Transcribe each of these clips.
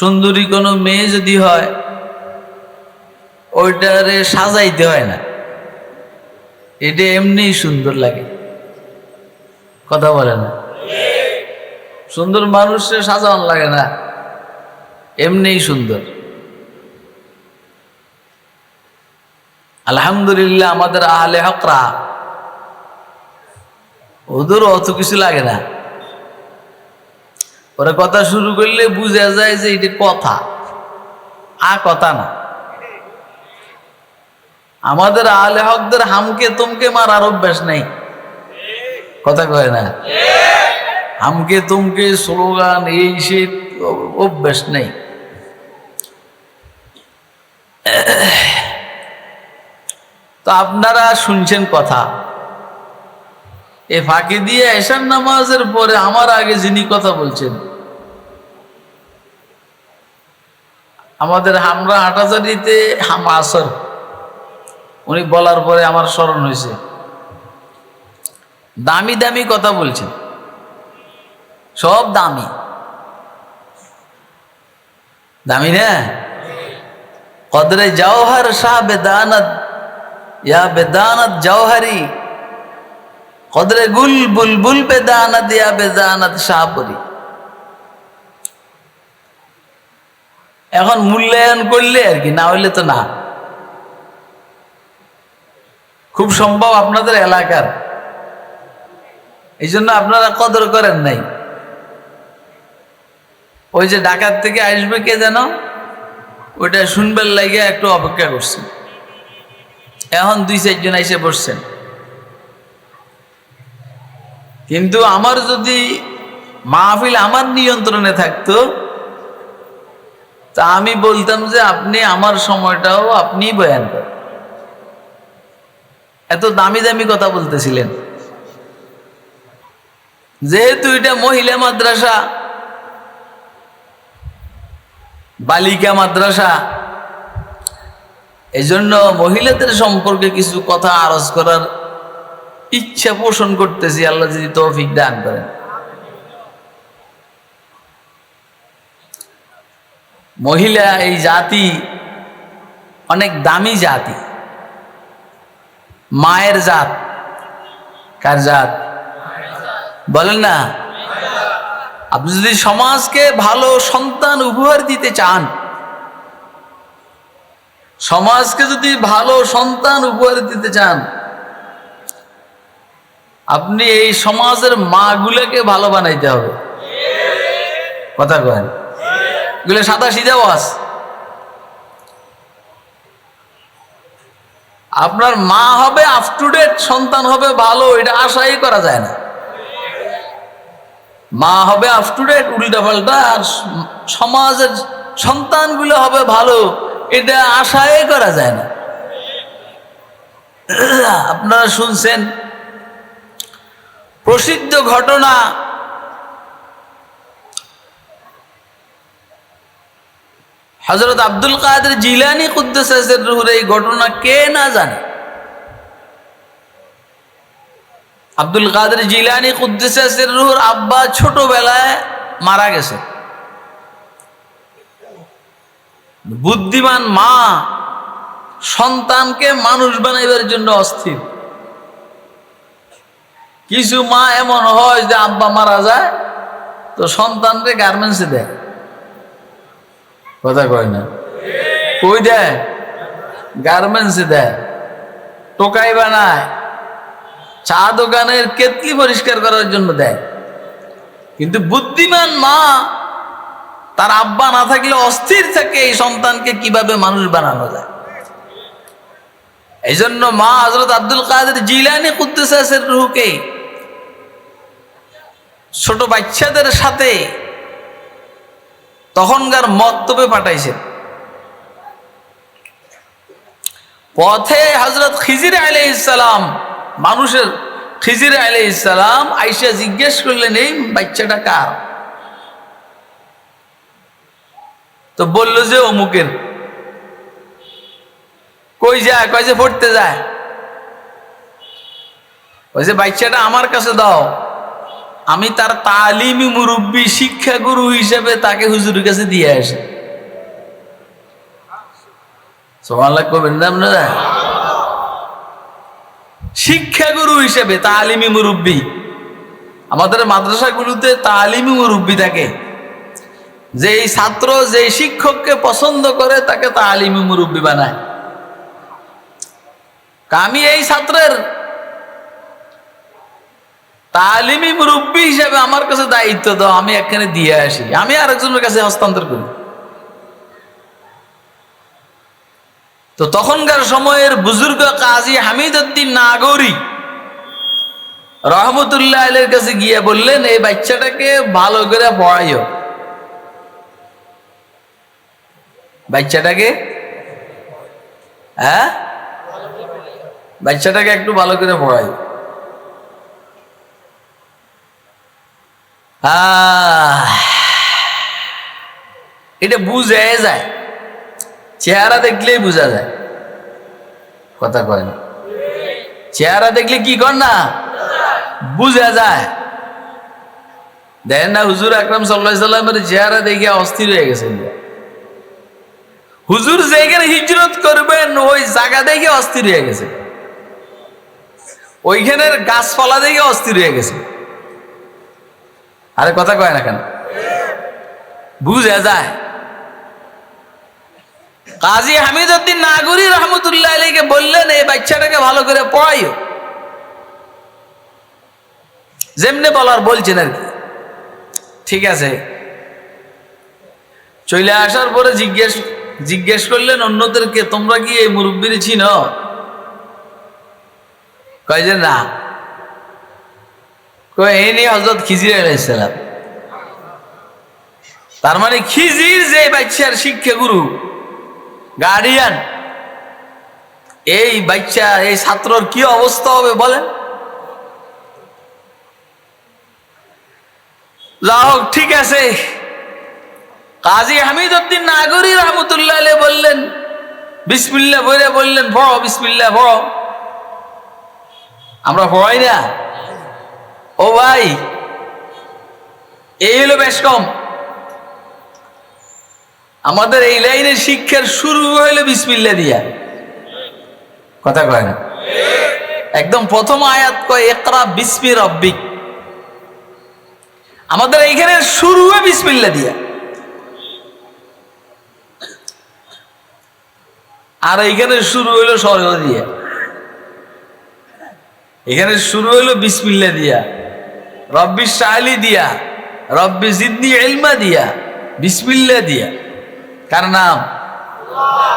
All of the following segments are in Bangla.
সুন্দরী কোনো মেয়ে যদি হয়, ওইটারে সাজাইতে হয় না। এটা এমনি সুন্দর লাগে। কথা বলে না? সুন্দর মানুষের সাজানো লাগে না। এমনিই সুন্দর। আলহামদুলিল্লাহ আমাদের আহলে হকরা ওদেরও অত কিছু লাগে না। ওরা কথা শুরু করলে বুঝা যায় যে এটা কথা। আ কথা না। আমাদের আহলে হকদের হামকে তুমকে মারার অভ্যাস নেই। কথা কয় না? হামকে তুমকে স্লোগান, এই সে অভ্যাস নেই। তো আপনারা শুনছেন কথা। এ ফাঁকি দিয়ে এশার নামাজের পরে আমার আগে যিনি কথা বলছেন আমাদের হামরা হাটাজারিতে হাম আসর। উনি বলার পরে আমার স্মরণ হয়েছে। দামি দামি কথা বলছেন। সব দামি। দামি না? কদরে জওহর শাহ বেদানত, ইয়া বেদানত জওহরি, কদরে গুল বুলবুল বেদানত ইয়া বেদানত শাহপুরি। এখন মূল্যায়ন করলে আর কি, না হইলে তো না। খুব সম্ভব আপনাদের এলাকার। এই জন্য আপনারা কদর করেন নাই। ওই যে ঢাকার থেকে আসবে কে যেন, ওইটা শুনবার লাগে একটু অপেক্ষা করছেন এখন দুই চারজন এসে বসছেন। কিন্তু আমার যদি মাহফিল আমার নিয়ন্ত্রণে থাকতো তা আমি বলতাম যে আপনি আমার সময়টাও আপনি বয়ান করেন। এত দামি দামি কথা বলতেছিলেন। যেহেতু এটা মহিলা মাদ্রাসা, বালিকা মাদ্রাসা এই জন্য মহিলাদের সম্পর্কে কিছু কথা আরজ করার ইচ্ছা পোষণ করতেছি। আল্লাহ যদি তৌফিক দান করেন। মহিলা এই জাতি অনেক দামি জাতি। মায়ের জাত। কার জাত? বলেন না। আপনি যদি সমাজকে ভালো সন্তান উপহার দিতে চান, সমাজকে যদি ভালো সন্তান উপহার দিতে চান, আপনি এই সমাজের মাগুলোকে ভালো বানাইতে হবে। কথা কেন এগুলো সাদা সিধা ওয়াজ আপনার মা হবে আপ টু ডেট সন্তান হবে, ভালো, এটা আশাই করা যায় না। মা হবে আপ টু ডেট উল্টা পাল্টা আর সমাজের সন্তানগুলো হবে ভালো, এটা আশাই করা যায় না। আপনারা শুনছেন, প্রসিদ্ধ ঘটনা হজরত আব্দুল কাদের জিলানি কুদ্দেসের এই ঘটনা কে না জানে? আব্দুল কাদের জিলানি কুদ্দেসের রুহুর আব্বা ছোটবেলায় মারা গেছে। বুদ্ধিমান মা সন্তানকে মানুষ বানাইবার জন্য অস্থির। কিছু মা এমন হয় যে আব্বা মারা যায়, তো সন্তানকে গার্মেন্টসে দেয়। কথা কয় না। কই দেয় গার্মেন্টসে দেয় টোকাই বানায়। চা দোকানের কেতলি পরিষ্কার করার জন্য দেয়। কিন্তু বুদ্ধিমান মা, তার আব্বা না থাকলে অস্থির থাকে এই সন্তানকে কীভাবে মানুষ বানানো যায়। এই জন্য মা হজরত আব্দুল কাদের জিলানি কুদ্দুসের রুহুকে ছোট বাচ্চাদের সাথে তখনকার মক্তবে পাঠাইছেন পথে হজরত খিজির আলাই ইসালাম মানুষের খিজির আলাই ইসালাম আইসা জিজ্ঞেস করলেন, এই বাচ্চাটা কার? তো বলল যে, অমুকের। কই যায় কয় যে পড়তে যায়। ওই যে বাচ্চাটা আমার কাছে দাও। আমি তার তালিমি মুরব্বী শিক্ষাগুরু হিসেবে তাকে হুজুরের কাছে দিয়ে আসি। শিক্ষাগুরু হিসেবে তালিমি মুরব্বী। আমাদের মাদ্রাসাগুলোতে তালিমি মুরব্বী থাকে। যেই ছাত্র, যেই শিক্ষককে পছন্দ করে তাকে তালিমি মুরব্বী বানায়। আমি এই ছাত্রের তালিমি মুরব্বী হিসেবে আমার কাছে দায়িত্ব দাও, আমি এখানে দিয়ে আসি। আমি আরেকজনের কাছে হস্তান্তর করি। তো তখনকার সময়ের বুজুর্গ কাজী হামিদ উদ্দিন নাগরি রহমতুল্লাহ আলের কাছে গিয়ে বললেন, এই বাচ্চাটাকে ভালো করে পড়াইও। বাচ্চাটাকে? হ্যাঁ? বাচ্চাটাকে একটু ভালো করে পড়াই এটা বুঝে যায়। চেহারা দেখলেই বোঝা যায়। কথা কয় না। চেহারা দেখলে কি কর না? বুঝা যায়। দেখেন না, হুজুর আকরাম সাল্লাহ সাল্লামের চেহারা দেখে অস্থির হয়ে গেছে হুজুর যেখানে হিজরত করবেন, ওই জায়গা দেখে অস্থির হয়ে গেছে। ওইখানের গাছপালা দেখে অস্থির হয়ে গেছে। আরে কথা কয় না কেন? বুঝা যায়। কাজী হামিদ উদ্দিন নাগরি রহমতুল্লাহ আলীকে বললেন, এই বাচ্চাটাকে ভালো করে পড়াইও। যেমনি বলার বলছেন আর কি। ঠিক আছে। চলে আসার পরে জিজ্ঞেস জিজ্ঞেস করলেন, অন্যদেরকে তোমরা কি এই মুরব্বীর চিন? কয় যে, না। কয় এই নিয়ে হজরত খিজির আলাইসালাম তার মানে খিজির যে বাচ্চার শিক্ষা গুরু গার্ডিয়ান এই বাচ্চা, এই ছাত্রর কি অবস্থা হবে বলেন? যা হোক, ঠিক আছে। কাজী হামিদ উদ্দিন নাগরী রহমতুল্লাহ বললেন বিসমিল্লা বইরে বললেন পড়ো বিসমিল্লা পড়ো আমরা পড়াই না। ও ভাই, এই হলো বেশ কম। আমাদের এই লাইনের শিক্ষার শুরু হইল বিসমিল্লা দিয়া। কথা কয় না? একদম প্রথম আয়াত কয় একরা বিসমি রব্বিক। আমাদের এইখানে শুরু হয় বিসমিল্লা দিয়া। আর এইখানে শুরু হইল স্বর্গ দিয়া। এখানে শুরু হইল বিসমিল্লা দিয়া। রব্বি শাহলি দিয়া, রব্বি জিদ্দি এলমা দিয়া, বিসমিল্লা দিয়া। কার নাম?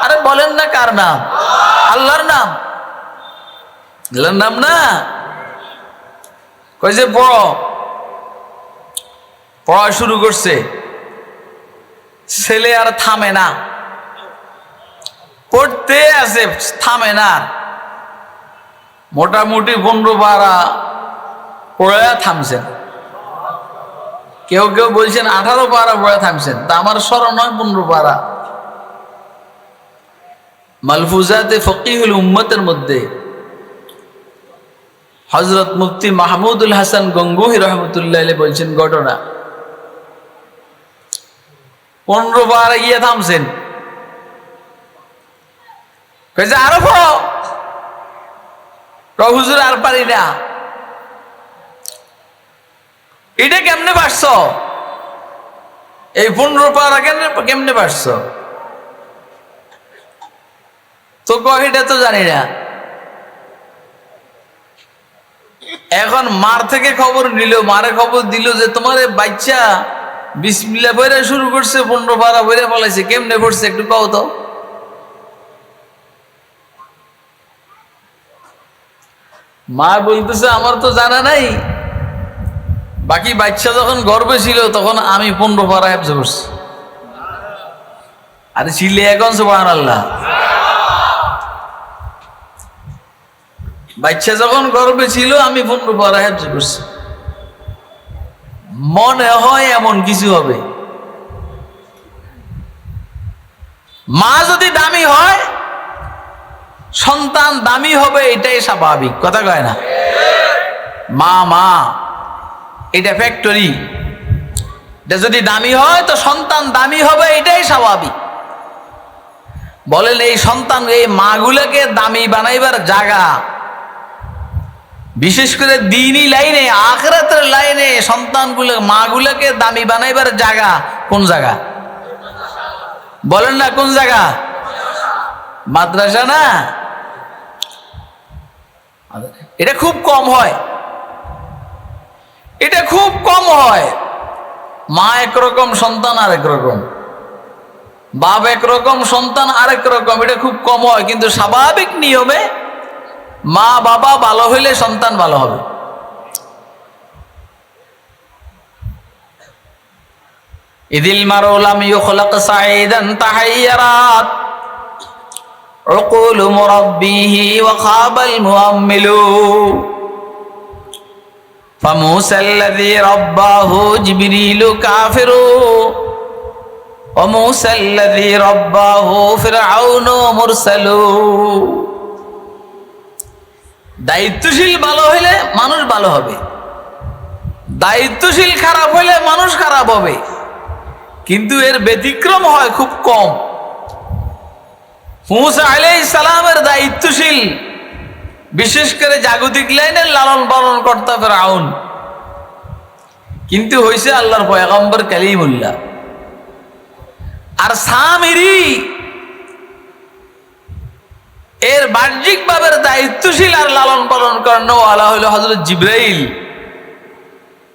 আরে বলেন না কার নাম? আল্লাহর নাম। আল্লাহর নাম না? কই যে পড়ো? পড়া শুরু করছে। ছেলে আর থামে না। পড়তে আছে, থামে না। মোটামুটি পনেরো বারা পড়ে থামছেন। কেউ কেউ বলছেন আঠারো পারা পড়ে থামছেন। তা আমার স্মরণ নয়, পনেরো পারা। মালফুজাতে ফকিহুল উম্মতের মধ্যে হজরত মুফতি মাহমুদুল হাসান গঙ্গুহি রহমতুল্লাহ বলছেন, ঘটনা। পনেরো পারা গিয়ে থামছেন। আরও পড়ো। হুজুর, আর পারি না। এটা কেমনে পারছ এই পনেরো পারা কেমনে পারছ তো এটা তো জানি না। এখন মার থেকে খবর নিল, মারে খবর দিল যে তোমার বাচ্চা বিসমিল্লা বইরা শুরু করছে, পনেরো পারা বইরা ফলাইছে, কেমনে করছে একটু কও তো। মা বলতেছে, আমার তো জানা নাই বাকি বাচ্চা যখন গর্বে ছিল, তখন আমি পনেরো পারা হ্যাপস করছি আরে ছিলে এখন সুবাহ আল্লাহ বাচ্চা যখন গর্বে ছিল, আমি পনেরো পারা হ্যাপস করছি মনে হয় এমন কিছু হবে। মা যদি দামি হয়, সন্তান দামি হবে, এটাই স্বাভাবিক। কথা কয় না? মা মা। এটা ফ্যাক্টরি এটা যদি দামি হয়, তো সন্তান দামি হবে, এটাই স্বাভাবিক। বলেন, এই সন্তান, এই মাগুলোকে দামি বানাইবার জায়গা। বিশেষ করে দিনই লাইনে, আখরাতের লাইনে সন্তানগুলো মাগুলোকে দামি বানাইবার জায়গা, কোন জায়গা? বলেন না, কোন জায়গা? মাদ্রাসা না? এটা খুব কম হয়। এটা খুব কম হয় মা একরকম সন্তান আরেক রকম বাপ একরকম সন্তান আরেক রকম এটা খুব কম হয় কিন্তু স্বাভাবিক নিয়মে মা বাবা ভালো হইলে সন্তান ভালো হবে ইদিল মারুলাম ইউখলাক সাইদান তাহাইয়ারাত عقول مربيه وخاب المؤمل فموسى الذي رباه جبريل كافر وموسى الذي رباه فرعون مرسل দায়িত্বশীল ভালো হইলে মানুষ ভালো হবে দায়িত্বশীল খারাপ হইলে মানুষ খারাপ হবে কিন্তু এর ব্যতিক্রম হয় খুব কম মুসা আলাই সালামের দায়িত্বশীল বিশেষ করে জাগতিক লাইনের লালন পালন কর্তা ফেরাউন। কিন্তু হয়েছে আল্লাহর পয়গম্বর কালিমুল্লাহ। আর সামিরি এর বাহ্যিক ভাবের দায়িত্বশীল আর লালন পালন করানো আলা হইল হজরত জিব্রাইল।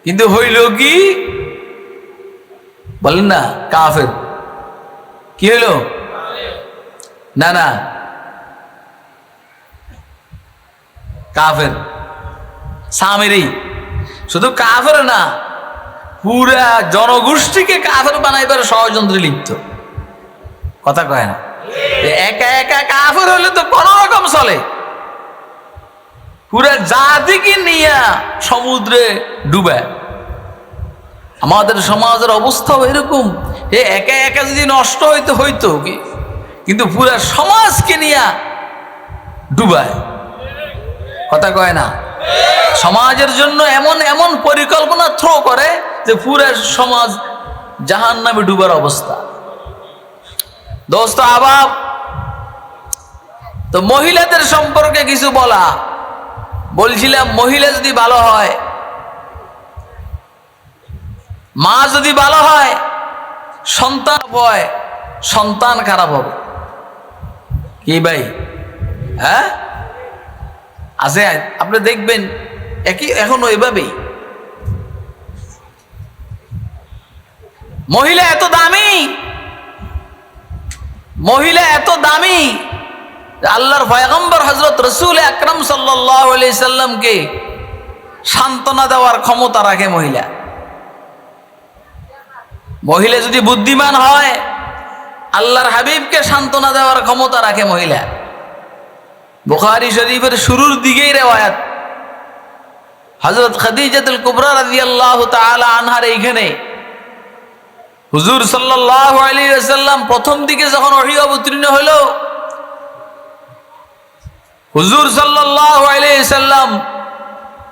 কিন্তু হইল কি? বলেন না, কাফের। কি হইল? না না। কাফের। সামেরি শুধু কাফের না, পুরা জনগোষ্ঠীকে কাফের বানাইবার ষড়যন্ত্রে লিপ্ত। কথা কয় না? একা একা কাফের হলে তো কোন রকম চলে। পুরা জাতিকে নিয়ে সমুদ্রে ডুবে। আমাদের সমাজের অবস্থাও এরকম। এ একা একা যদি নষ্ট হইতে হইতো কি? কিন্তু পুরা সমাজকে নিয়ে ডুবায়। কথা কয় না? সমাজের জন্য এমন এমন পরিকল্পনা থ্রো করে যে পুরা সমাজ জাহান নামে ডুবার অবস্থা। দোস্ত, আবাব, তো মহিলাদের সম্পর্কে কিছু বলা। বলছিলাম, মহিলা যদি ভালো হয়, মা যদি ভালো হয়, সন্তান হয়, সন্তান খারাপ হবে। কি ভাই? হ্যাঁ? আছে আপনি দেখবেন, একই এখনও এভাবেই। মহিলা এত দামি। মহিলা এত দামি। আল্লাহর পয়গম্বর হজরত রসুল আকরম সাল্লামকে সান্ত্বনা দেওয়ার ক্ষমতা রাখে মহিলা। মহিলা যদি বুদ্ধিমান হয়, আল্লাহর হাবিবকে সান্ত্বনা দেওয়ার ক্ষমতা রাখে মহিলা। বুখারি শরীফের শুরুর দিকেই রেওয়ায়াত। হজরত খাদিজাতুল কুবরা রাদিয়াল্লাহু তাআলা আনহার এইখানে। হুজুর সাল্লাল্লাহু আলাইহি ওয়াসাল্লাম প্রথম দিকে যখন ওহী অবতীর্ণ হলো, হুজুর সাল্লাল্লাহু আলাইহি সাল্লাম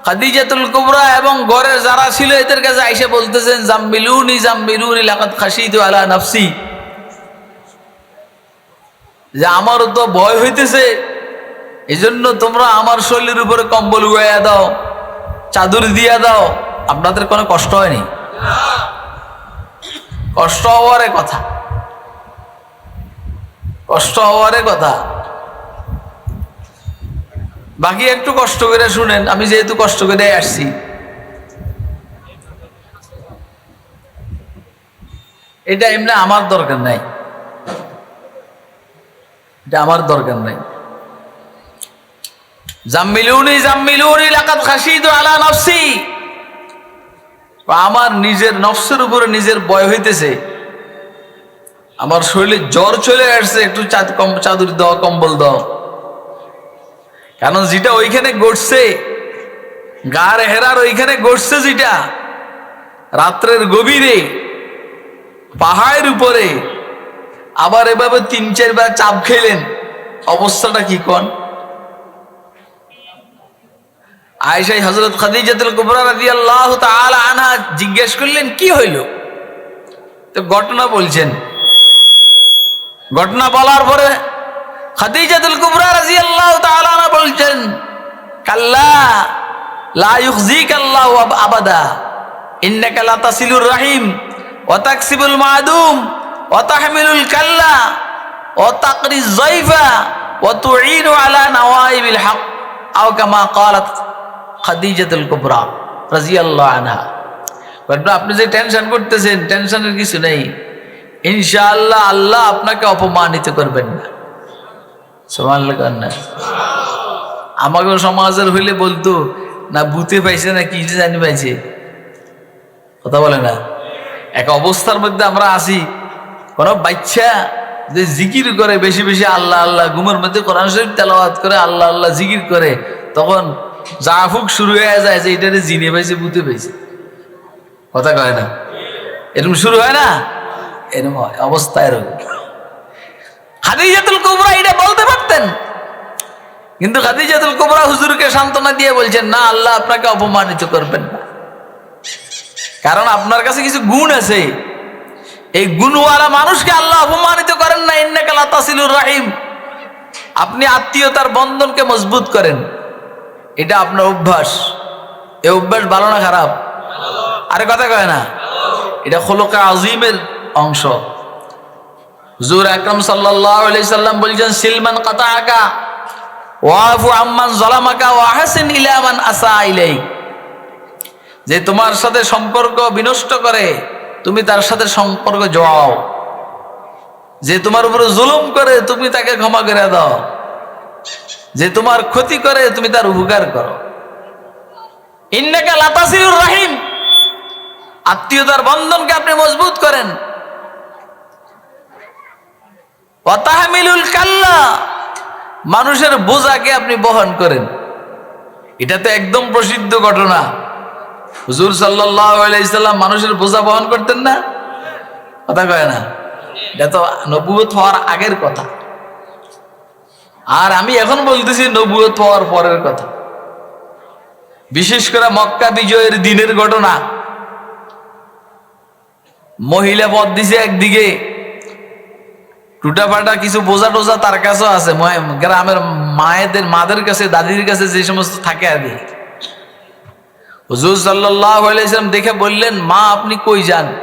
খাদিজাতুল কুবরা এবং ঘরের যারা ছিল এদের কাছে আইসে বলতেছেন জাম্বিলুনি জাম্বিলুনি লাকাত খাশিতু আলা নাফসি। যে আমারও তো ভয় হইতেছে। এই জন্য তোমরা আমার শরীরের উপরে কম্বল উড়াইয়া দাও, চাদর দিয়া দাও। আপনাদের কোনো কষ্ট হয়নি? কষ্ট হওয়ারে কথা। কষ্ট হওয়ারে কথা। বাকি একটু কষ্ট করে শুনেন, আমি যেহেতু কষ্ট করে আসছি। এটা এমনি আমার দরকার নাই। এটা আমার দরকার নাই। আমার নিজের নফসের উপরে নিজের বয় হইতেছে। আমার শরীরে জ্বর চলে আসছে, একটু চাদর দাও, কম্বল দাও। কারণ যেটা ওইখানে ঘটছে, গার হেরার ওইখানে ঘটছে যেটা, রাত্রের গভীরে, পাহাড়ের উপরে, আবার এভাবে তিন, চারবার চাপ খেলেন, অবস্থাটা কি কন? আয়সাই হজরত খাদিজাতুল কুবরা রাদিয়াল্লাহু তাআলা আনহা জিজ্ঞেস করলেন, কি হইল? তো ঘটনা বলছেন। ঘটনা বলার পরে খাদিজাতুল কুবরা রাদিয়াল্লাহু তাআলা আনহা বলছেন, কাল্লা লা ইউখজিক আল্লাহু আব- আবাদা। ইন্নাকা লা তাসিলুর রাহিম ওয়া তাকসিবুল মাদুম ওয়া তাহমিলুল কাল্লা ওয়া তাকরি যায়ফা ওয়া তুঈনু আলা নওয়াইবিল হক। আও কামা ক্বালাত খাদিজাতুল কুবরা রাদিয়াল্লাহু আনহা। আপনি যে টেনশন করতেছেন টেনশনের কিছু নেই। ইনশাআল্লাহ আল্লাহ আপনাকে অপমানিত করবেন না। আমাকে সমাজের হইলে বলতো, না বুতে পাইছে না, কি জানি পাইছে? কথা বলে না। এক অবস্থার মধ্যে আমরা আসি কোন বাচ্চা যে জিকির করে, বেশি বেশি আল্লাহ আল্লাহ, ঘুমের মধ্যে কোরআন শরীফ তেলাওয়াত করে, আল্লাহ আল্লাহ জিকির করে, তখন জাফুক শুরু হয়ে যায় যে এটা জিনে পাইছে বুতে পাইছে। কথা কয় না? এরকম শুরু হয় না? এরকম হয়, অবস্থা এরকম। খাদিজাতুল কুবরা এটা বলতে পারতেন। কিন্তু খাদিজাতুল কুবরা হুজুরকে সান্ত্বনা দিয়ে বলছেন না আল্লাহ আপনাকে অপমানিত করবেন না। কারণ আপনার কাছে কিছু গুণ আছে। এই গুণওয়ালা মানুষকে আল্লাহ অপমানিত করেন না। ইন্নাকালা তাসিলুর রাহিম। আপনি আত্মীয়তার বন্ধনকে মজবুত করেন। এটা আপনার অভ্যাস। এই অভ্যাস ভালো না খারাপ? আরে কথা কয় না। এটা খোলকা আজিমের অংশ। হুজুর আকরাম সাল্লাম বলছেন, সিলমান কাতাআকা, ওয়াফু আম্মান যালামাকা ওয়া আহসিন ইলা মান আসা ইলাইক। যে তোমার সাথে সম্পর্ক বিনষ্ট করে, তুমি তার সাথে সম্পর্ক জড়াও যে তোমার উপরে জুলুম করে, তুমি তাকে ক্ষমা করে দাও। যে তোমার ক্ষতি করে, তুমি তার উপকার করো। রাহিম। আত্মীয়তার বন্ধনকে আপনি মজবুত করেন। কাল্লা। মানুষের বোঝাকে আপনি বহন করেন। এটা তো একদম প্রসিদ্ধ ঘটনা। হুজুর সাল্লাম মানুষের বোঝা বহন করতেন না? কথা কয় না? এটা তো নবুয়ত হওয়ার আগের কথা। আর আমি এখন বলতেছি নবুয়ত হওয়ার পরের কথা। বিশেষ করে মক্কা বিজয়ের দিনের ঘটনা। মহিলা পদ দিছে একদিকে টুটা ফাটা কিছু বোঝা টোজা তার কাছেও আছে। গ্রামের মায়েদের, মাদের কাছে, দাদির কাছে যে সমস্ত থাকে কি। হুজুর আলাইসালাম দেখে বললেন, মা, আপনি কই যান?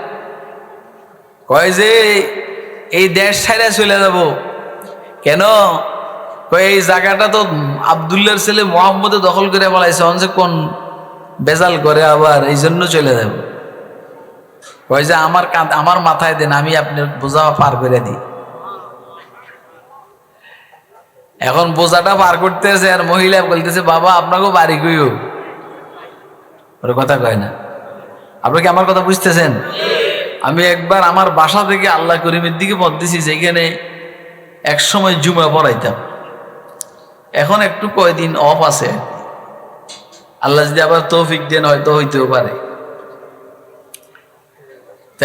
কয় যে, এই দেশ ছাইরা চলে যাব। কেন? এই জায়গাটা তো আবদুল্লার ছেলে মোহাম্মদে দখল করে বলাইছে অন যে কোন বেজাল করে আবার, এই জন্য চলে যাব। কয় যে, আমার আমার মাথায় দেন, আমি আপনার বোঝা পার করে দিই। এখন বোঝাটা পার করতেছে আর মহিলা বলতেছে, বাবা, আপনাকেও বাড়ি কইও। ওর কথা কয় না। আপনি কি আমার কথা বুঝতেছেন? আমি একবার আমার বাসা থেকে আল্লাহ করিমের দিকে পথ দিছি, যেখানে একসময় জুমা পড়াইতাম। এখন একটু কয়দিন অফ আছে। আল্লাহ যদি আবার তৌফিক দেন, হয়তো হইতেও পারে।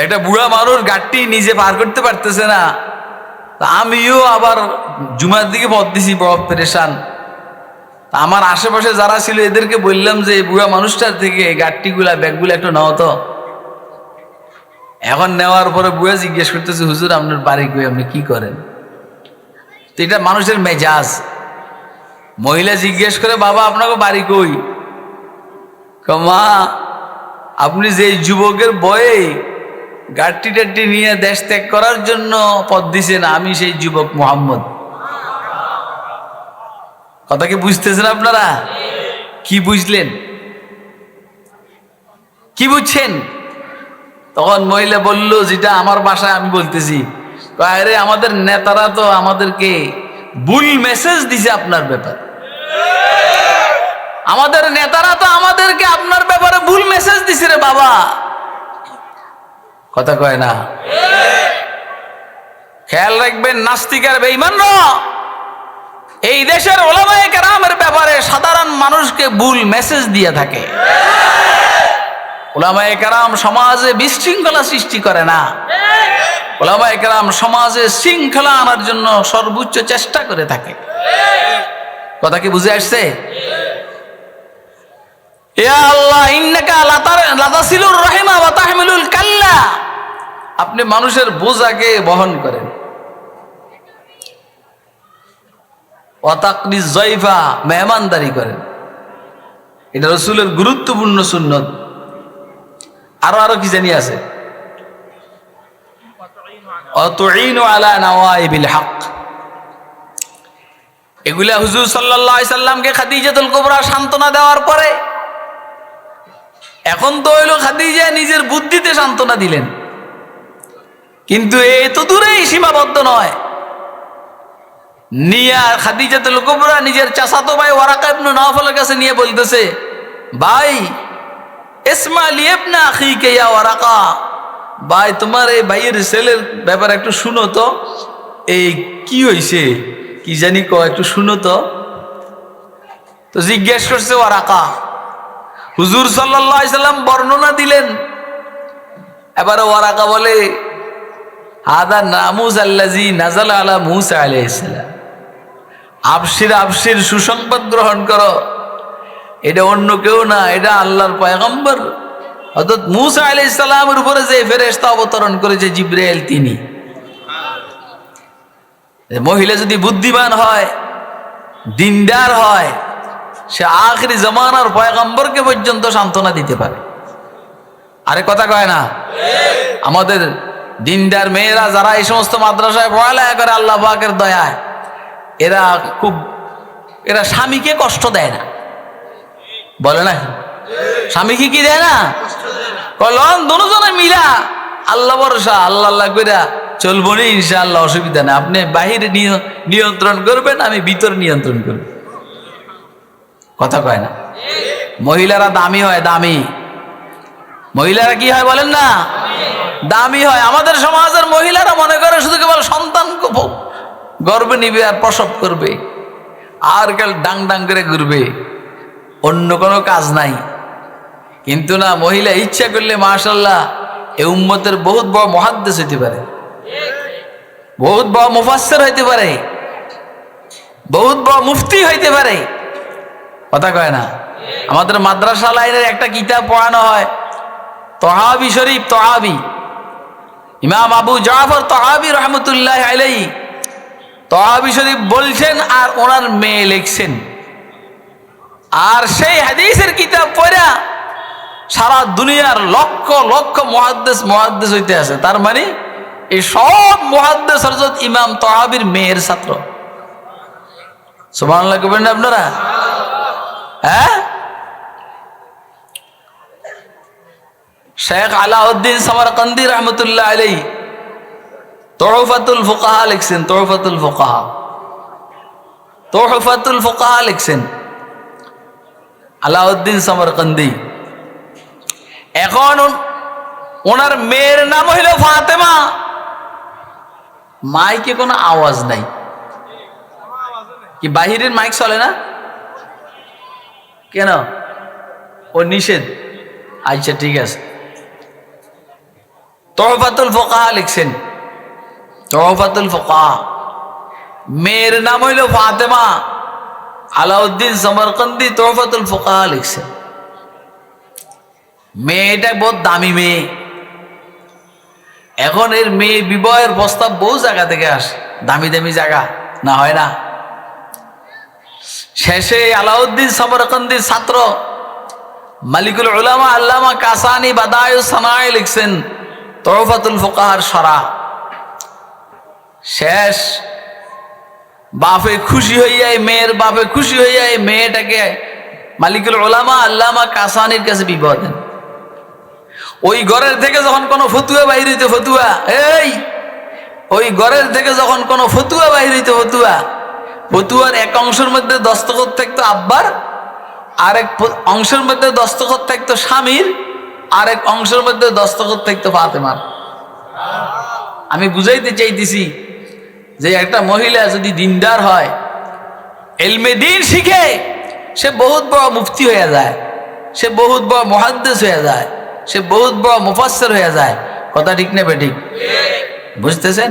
একটা বুড়া মানুষ গাড়টি নিজে পার করতে পারতেছে না। আমিও আবার জুমার দিকে পথ দিছি, বড় পেরেশান। আমার আশেপাশে যারা ছিল, এদেরকে বললাম যে বুড়া মানুষটার থেকে গাড়টিগুলা ব্যাগগুলো একটু নাও তো। এখন নেওয়ার পরে বুয়া জিজ্ঞেস করতেছে, হুজুর, আপনার বাড়ি কই? আপনি কি করেন? তো এটা মানুষের মেজাজ। মহিলা জিজ্ঞেস করে, বাবা, আপনাকে বাড়ি কই? মা, আপনি যে যুবকের বয়ে গাড়টি টাট্টি নিয়ে দেশ ত্যাগ করার জন্য পথ দিছেন, আমি সেই যুবক মোহাম্মদ। কথা কি বুঝতেছেন আপনারা? কি বুঝলেন? কি বুঝছেন? তখন মহিলা বলল, যেটা আমার বাসায় আমি বলতেছি। আরে, আমাদের নেতারা তো আমাদেরকে ভুল মেসেজ দিছে আপনার ব্যাপার। আমাদের নেতারা তো আমাদেরকে আপনার ব্যাপারে ভুল মেসেজ দিছে রে বাবা। কথা কয় না? খেয়াল রাখবেন, নাস্তিক আর বেঈমান এই দেশের ওলামায়ে কেরামের ব্যাপারে সাধারণ মানুষকে ভুল মেসেজ দিয়ে থাকে। ওলামায়ে কেরাম সমাজে বিশৃঙ্খলা সৃষ্টি করে না। ওলামায়ে কেরাম সমাজে শৃঙ্খলা আনার জন্য সর্বোচ্চ চেষ্টা করে থাকে। কথা কি বুঝে আসছে? আপনি মানুষের বোঝাকে বহন করেন। অতাকনি জয়ফা মেহমানদারি করেন। এটা রসুলের গুরুত্বপূর্ণ সুন্নত। আরও আরও কি জানি আছে? অতুইনু আলা নওয়াইবিল হক। এগুলা হুজুর আলাইহি সাল্লামকে খাদিজাতুল কুবরা সান্ত্বনা দেওয়ার পরে এখন তো হইল খাদিজা নিজের বুদ্ধিতে সান্ত্বনা দিলেন। কিন্তু এই তো দূরেই সীমাবদ্ধ নয়। নিয়া খাদিজাতুল কুবরা নিজের চাচাতো ভাই ওয়ারাকা ইবনে নওফলের কাছে নিয়ে বলতেছে, ভাই ইসমা লিয়েবনা আখিকে ইয়া ওয়ারাকা, ভাই, তোমার এই ভাইয়ের ছেলের ব্যাপারে একটু শুনো তো, এই কি হইছে? কি জানি ক একটু শুনো তো। তো জিজ্ঞেস করছে, ওয়ারাকা? হুজুর সাল্লাম বর্ণনা দিলেন। এবারে ওয়ারাকা বলে, হাদা নামুজ আল্লাজি নাজাল আলা মুসা আলাইহিস সালাম। আবশির আবশির সুসংবাদ গ্রহণ করো। এটা অন্য কেউ না, এটা আল্লাহর পয়গম্বর। অর্থাৎ মুসা আলি ইসলামের উপরে যে ফেরেস্তা অবতরণ করেছে জিব্রাইল, তিনি। মহিলা যদি বুদ্ধিমান হয়, দিনদার হয়, সে আখরি জমানার পয়গম্বরকে পর্যন্ত সান্ত্বনা দিতে পারে। আরে কথা কয় না? আমাদের দিনদার মেয়েরা যারা এই সমস্ত মাদ্রাসায় পড়ালেখা করে আল্লাহ পাকের দয়ায়, এরা খুব, এরা স্বামীকে কষ্ট দেয় না। বলে না? স্বামীকে কি দেয় না? কলন দুজনে মিলা আল্লাহ ভরসা, আল্লাহ আল্লাহ কইরা চলবো নি, ইনশাআল্লাহ, অসুবিধা নেই। আপনি বাহিরে নিয়- নিয়ন্ত্রণ করবেন, আমি ভিতর নিয়ন্ত্রণ করব। কথা কয় না? মহিলারা দামি হয়, দামি। মহিলারা কি হয় বলেন না? দামি হয়। আমাদের সমাজের মহিলারা মনে করে শুধু কেবল সন্তান গর্বে নিবে আর প্রসব করবে। আর কাল ডাং ডাং করে ঘুরবে। অন্য কোনো কাজ নাই। কিন্তু না, মহিলা ইচ্ছা করলে মাশাল্লাহ এ উম্মতের বহুত বড় মহাদ্দেশ হইতে পারে। বহুত বড় মুফাসসির হইতে পারে। বহুত বড় মুফতি হইতে পারে। কথা কয় না? আমাদের মাদ্রাসা লাইনের একটা কিতাব পড়ানো হয়, তহাবি শরীফ, তহাবি। ইমাম আবু জাফর তহাবি রহমতুল্লাহ আলাই তহাবি শরীফ বলছেন আর ওনার মেয়ে লিখছেন। আর সেই হাদিসের কিতাব পড়া সারা দুনিয়ার লক্ষ লক্ষ মহাদ্দেশ মহাদ্দেশ হইতে আছে। তার মানে এই সব মহাদ্দেশ হরজত ইমাম তহাবির মেয়ের ছাত্র। সুবহানাল্লাহ কবেন না আপনারা? হ্যাঁ? শেখ আলাউদ্দিন সামারকান্দি রহমতুল্লাহ আলাই তোহফাতুল ফুকাহা লিখছেন, তোহফাতুল ফুকাহা। তোহফাতুল ফুকাহা লিখছেন। আলাউদ্দিন সামারকান্দি। এখন ওনার মেয়ের নাম হইল ফাতেমা। মাইকে কোনো আওয়াজ নাই। কি বাহিরের মাইক চলে না? কেন? ও নিষেধ। আচ্ছা ঠিক আছে। তহফাতুল ফোকাহা লিখছেন। তহফাতুল ফোকাহা। মেয়ের নাম হইল ফাতেমা। আলাউদ্দিন সমরকন্দি তহফাতুল ফোকাহা লিখছেন। মেয়েটা বহুত দামি মেয়ে। এখন এর মেয়ে বিবাহের প্রস্তাব বহু জায়গা থেকে আসে, দামি দামি জায়গা, না হয় না? শেষে আলাউদ্দিন সমরকন্দির ছাত্র মালিকুল উলামা আল্লামা কাসানি বাদায়ু সানায় লিখছেন তরফাতুল ফোকাহার সরা। শেষ, বাপে খুশি হইয়া এই মেয়ের, বাপে খুশি হইয়া এই মেয়েটাকে মালিকুল ওলামা আল্লামা কাসানির কাছে বিবাহ দেন। ওই ঘরের থেকে যখন কোনো ফতুয়া বাইর হইতে ফতুয়া, এই, ওই ঘরের থেকে যখন কোনো ফতুয়া বাইর হইতে ফতুয়া, ফতুয়ার এক অংশের মধ্যে দস্তখত থাকতো আব্বার, আরেক অংশের মধ্যে দস্তখত থাকতো স্বামীর, আরেক অংশের মধ্যে দস্তখত থাকতো ফাতেমার। আমি বুঝাইতে চাইতেছি যে একটা মহিলা যদি দিনদার হয়, এলমে দিন শিখে সে বহুত বড় মুফতি হয়ে যায়, সে বহুত বড় মহাদ্দেশ হয়ে যায়। সে বহুত বড় মুফাসের হয়ে যায়। কথা ঠিক নেবে বেঠিক বুঝতেছেন?